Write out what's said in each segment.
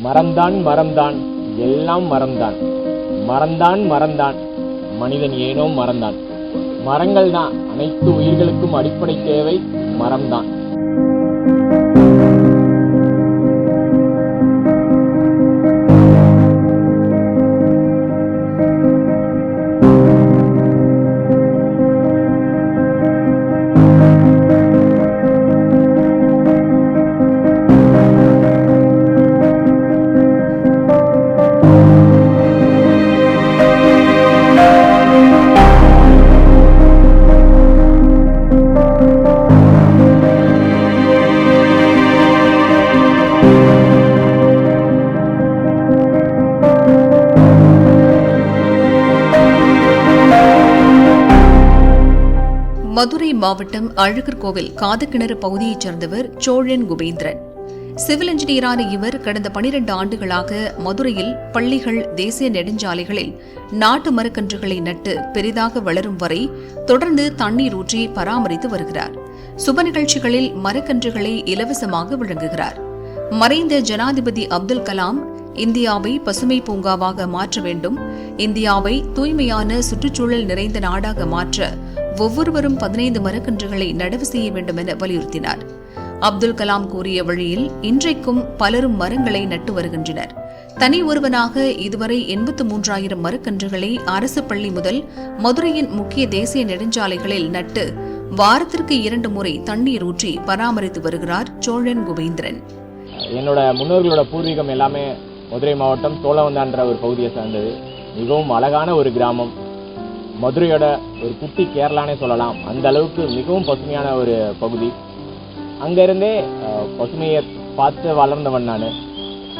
மரம்தான் மரம்தான் எல்லாம் மரம்தான் மரம்தான் மரம்தான் மனிதன் ஏனோ மறந்தான். மரங்கள் தான் அனைத்து உயிர்களுக்கும் அடிப்படை தேவை மரம்தான். மதுரை மாவட்டம் அழகர் கோவில் பகுதியைச் சேர்ந்தவர் சோழன் குபேந்திரன். சிவில் இன்ஜினியரான இவர் கடந்த பனிரெண்டு ஆண்டுகளாக மதுரையில் பள்ளிகள் தேசிய நெடுஞ்சாலைகளில் நாட்டு மரக்கன்றுகளை நட்டு பெரிதாக வளரும் வரை தொடர்ந்து தண்ணீர் ஊற்றி பராமரித்து வருகிறார். சுப நிகழ்ச்சிகளில் மரக்கன்றுகளை இலவசமாக வழங்குகிறார். மறைந்த ஜனாதிபதி அப்துல் கலாம் இந்தியாவை பசுமை பூங்காவாக மாற்ற வேண்டும். இந்தியாவை தூய்மையான சுற்றுச்சூழல் நிறைந்த நாடாக மாற்ற ஒவ்வொருவரும் பதினைந்து மரக்கன்றுகளை நடவு செய்ய வேண்டும் என வலியுறுத்தினார். அப்துல் கலாம் கூறிய வழியில் இன்றைக்கும் பலரும் மரங்களை நட்டு வருகின்றனர். தனி ஒருவனாக இதுவரை எண்பத்து மூன்றாயிரம் மரக்கன்றுகளை அரசு பள்ளி முதல் மதுரையின் முக்கிய தேசிய நெடுஞ்சாலைகளில் நட்டு வாரத்திற்கு இரண்டு முறை தண்ணீர் ஊற்றி பராமரித்து வருகிறார் சோழன் குபேந்திரன். என்னோட முன்னோர்களோட பூர்வீகம் எல்லாமே மதுரை மாவட்டம் சோழவந்தான்ற ஒரு பகுதியை சார்ந்தது. மிகவும் அழகான ஒரு கிராமம். மதுரையோட ஒரு குட்டி கேரளானே சொல்லலாம். அந்த அளவுக்கு மிகவும் பசுமையான ஒரு பகுதி. அங்கேருந்தே பசுமையை பார்த்து வளர்ந்தவன் நான்.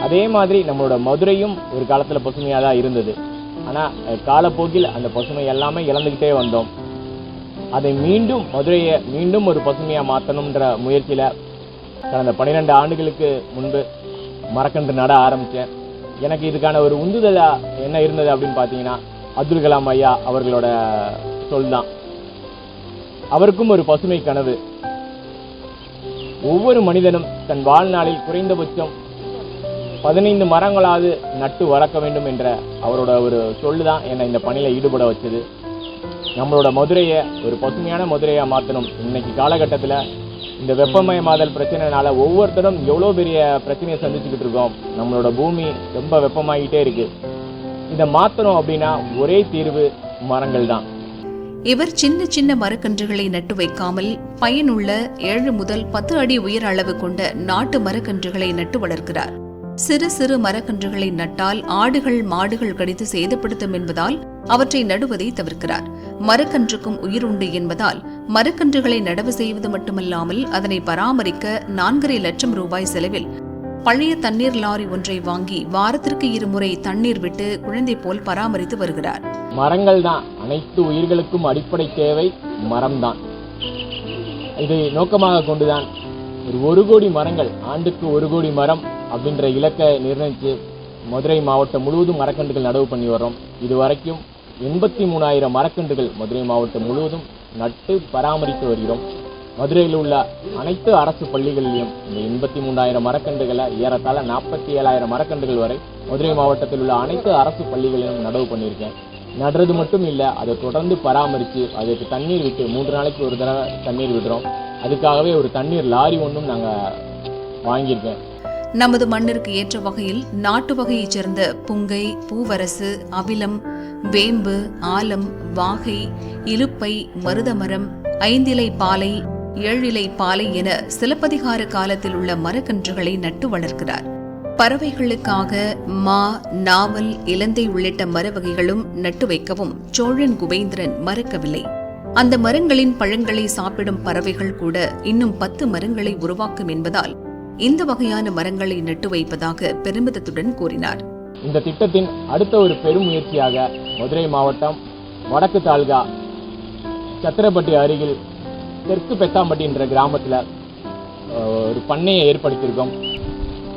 அதே மாதிரி நம்மளோட மதுரையும் ஒரு காலத்தில் பசுமையாக தான் இருந்தது. ஆனால் காலப்போக்கில் அந்த பசுமை எல்லாமே இழந்துக்கிட்டே வந்தோம். அதை மீண்டும் மதுரையை மீண்டும் ஒரு பசுமையாக மாற்றணுன்ற முயற்சியில் கடந்த பன்னிரெண்டு ஆண்டுகளுக்கு முன்பு மரக்கன்று நட ஆரம்பித்தேன் எனக்கு இதுக்கான ஒரு உந்துதலாக என்ன இருந்தது அப்படின்னு பார்த்தீங்கன்னா அப்துல் கலாம் ஐயா அவர்களோட சொல் தான் அவருக்கும் ஒரு பசுமை கனவு. ஒவ்வொரு மனிதனும் தன் வாழ்நாளில் குறைந்தபட்சம் பதினைந்து மரங்களாவது நட்டு வளர்க்க வேண்டும் என்ற அவரோட ஒரு சொல்லு தான் என்னை இந்த பணியில் ஈடுபட வச்சது. நம்மளோட மதுரையை ஒரு பசுமையான மதுரையாக மாற்றணும் இன்னைக்கு காலகட்டத்தில் இந்த வெப்பமயமாதல் பிரச்சனைனால ஒவ்வொருத்தரும் எவ்வளோ பெரிய பிரச்சனையை சந்திச்சுக்கிட்டு இருக்கோம். நம்மளோட பூமி ரொம்ப வெப்பமாகிட்டே இருக்கு. இதை மாற்றணும் அப்படின்னா ஒரே தீர்வு மரங்கள் தான். இவர் சின்ன சின்ன மரக்கன்றுகளை நட்டு வைக்காமல் பயனுள்ள ஏழு முதல் பத்து அடி உயர் அளவு கொண்ட நாட்டு மரக்கன்றுகளை நட்டு வளர்க்கிறார். சிறு சிறு மரக்கன்றுகளை நட்டால் ஆடுகள் மாடுகள் கடித்து சேதப்படுத்தும் என்பதால் அவற்றை நடுவதை தவிர்க்கிறார். மரக்கன்றுக்கும் உயிர் உண்டு என்பதால் மரக்கன்றுகளை நடவு செய்வது மட்டுமல்லாமல் அதனை பராமரிக்க நான்கரை லட்சம் ரூபாய் செலவில் பழைய தண்ணீர் லாரி ஒன்றை வாங்கி வாரத்திற்கு இருமுறை தண்ணீர் விட்டு குழந்தை போல் பராமரித்து வருகிறார். மரங்கள் தான். அனைத்து உயிர்களுக்கும் அடிப்படை தேவை மரம்தான். இதை நோக்கமாக கொண்டுதான் ஒரு ஒரு கோடி மரங்கள் ஆண்டுக்கு ஒரு கோடி மரம் அப்படின்ற இலக்கை நிர்ணயித்து மதுரை மாவட்டம் முழுவதும் மரக்கன்றுகள் நடவு பண்ணி வரோம் இது வரைக்கும் எண்பத்தி மூணாயிரம் மரக்கன்றுகள் மதுரை மாவட்டம் முழுவதும் நட்டு பராமரித்து வருகிறோம். மதுரையில் உள்ள அனைத்து அரசு பள்ளிகளிலும் இந்த எண்பத்தி மூணாயிரம் மரக்கன்றுகளை ஏறத்தாழ நாற்பத்தி ஏழாயிரம் மரக்கன்றுகள் வரை மதுரை மாவட்டத்தில் உள்ள அனைத்து அரசு பள்ளிகளிலும் நடவு பண்ணியிருக்கேன். நடுறது மட்டும் இல்லை அதை தொடர்ந்து பராமரித்து அதுக்கு தண்ணீர் விட்டு மூன்று நாளைக்கு ஒரு தடவை தண்ணீர் விடுறோம். அதுக்காகவே ஒரு தண்ணீர் லாரி ஒன்றும் நாங்கள் வாங்கியிருக்கேன். நமது மண்ணிற்கு ஏற்ற வகையில் நாட்டு வகையைச் சேர்ந்த புங்கை பூவரசு அவிலம் வேம்பு ஆலம் வாகை இலுப்பை மருதமரம் ஐந்திலை பாலை ஏழிலை பாலை என சிலப்பதிகார காலத்தில் உள்ள மரக்கன்றுகளை நட்டு வளர்க்கிறார். பறவைகளுக்காக மா நாவல் இலந்தை உள்ளிட்ட மர வகைகளும் நட்டு வைக்கவும் சோழன் குபேந்திரன் மறக்கவில்லை. அந்த மரங்களின் பழங்களை சாப்பிடும் பறவைகள் கூட இன்னும் பத்து மரங்களை உருவாக்கும் என்பதால் இந்த வகையான மரங்களை நட்டு வைப்பதாக பெருமிதத்துடன் கூறினார். இந்த திட்டத்தின் அடுத்த ஒரு பெரும் முயற்சியாக மதுரை மாவட்டம் வடக்கு தாலுகா சத்திரப்பட்டி அருகில் தெற்கு பெத்தாம்பட்டி என்ற கிராமத்தில் ஒரு பண்ணையை ஏற்படுத்தியிருக்கோம்.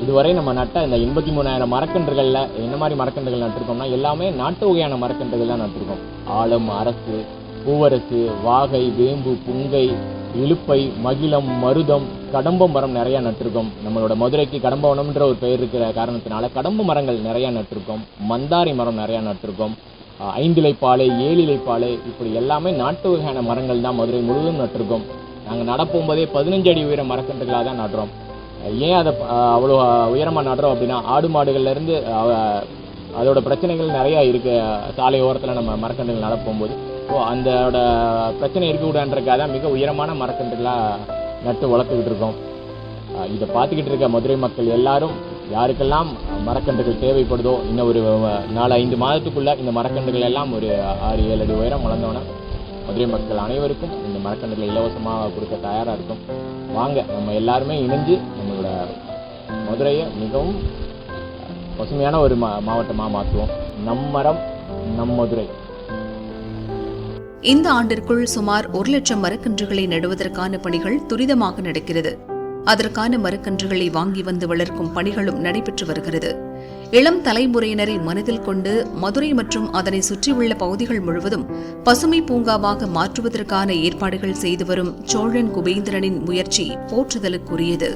இதுவரை நம்ம நட்ட இந்த எண்பத்தி மூணாயிரம் மரக்கன்றுகளில் என்ன மாதிரி மரக்கன்றுகள் நட்டிருக்கோம்னா எல்லாமே நாட்டு வகையான மரக்கன்றுகள் தான் நட்டிருக்கோம். ஆலம் அரசு பூவரசு வாகை வேம்பு புங்கை இலுப்பை மகிழம் மருதம் கடம்ப மரம் நிறையா நட்டிருக்கோம். நம்மளோட மதுரைக்கு கடம்பவனம்ன்ற ஒரு பெயர் இருக்கிற காரணத்தினால கடம்ப மரங்கள் நிறையா நட்டிருக்கோம். மந்தாரி மரம் நிறையா நட்டிருக்கோம். ஐந்திலை பாலை ஏழிலை பாலை இப்படி எல்லாமே நாட்டு வகையான மரங்கள் தான் மதுரை முழுவதும் நட்டிருக்கோம். நாங்கள் நட பதினஞ்சு அடி உயர மரக்கன்றுகளாக தான் நடுறோம். ஏன் அதை அவ்வளோ உயரமாக நடுறோம் அப்படின்னா ஆடு மாடுகள்லேருந்து அதோட பிரச்சனைகள் நிறையா இருக்குது சாலை ஓரத்தில் நம்ம மரக்கன்றுகள் நடப்போகும்போது ஸோ அந்தோட பிரச்சனை இருக்கக்கூடாதுன்றக்காக தான் மிக உயரமான மரக்கன்றுகளாக நட்டு வளர்த்துக்கிட்டு இருக்கோம். இதை பார்த்துக்கிட்டு இருக்க மதுரை மக்கள் எல்லாரும் யாருக்கெல்லாம் மரக்கன்றுகள் தேவைப்படுதோ இன்னும் ஒரு நாலு ஐந்து மாதத்துக்குள்ளே இந்த மரக்கன்றுகள் எல்லாம் ஒரு ஆறு ஏழு அடி உயரம் வளர்ந்தோன்னா மதுரை மக்கள் அனைவருக்கும் இந்த மரக்கன்றுகளை இலவசமாக கொடுக்க தயாராக இருக்கும். வாங்க நம்ம எல்லாருமே இணைஞ்சு நம்மளோட மதுரையை மிகவும் பசுமையான ஒரு மா மாவட்டமாக மாற்றுவோம் நம் மரம் நம் மதுரை. இந்த ஆண்டிற்குள் சுமார் ஒரு லட்சம் மரக்கன்றுகளை நடுவதற்கான பணிகள் துரிதமாக நடக்கிறது. அதற்கான மரக்கன்றுகளை வாங்கி வந்து வளர்க்கும் பணிகளும் நடைபெற்று வருகிறது. இளம் தலைமுறையினரை மனதில் கொண்டு மதுரை மற்றும் அதனை சுற்றியுள்ள பகுதிகள் முழுவதும் பசுமை பூங்காவாக மாற்றுவதற்கான ஏற்பாடுகள் செய்து வரும் சோழன் குபேந்திரனின் முயற்சி போற்றுதலுக்குரியது.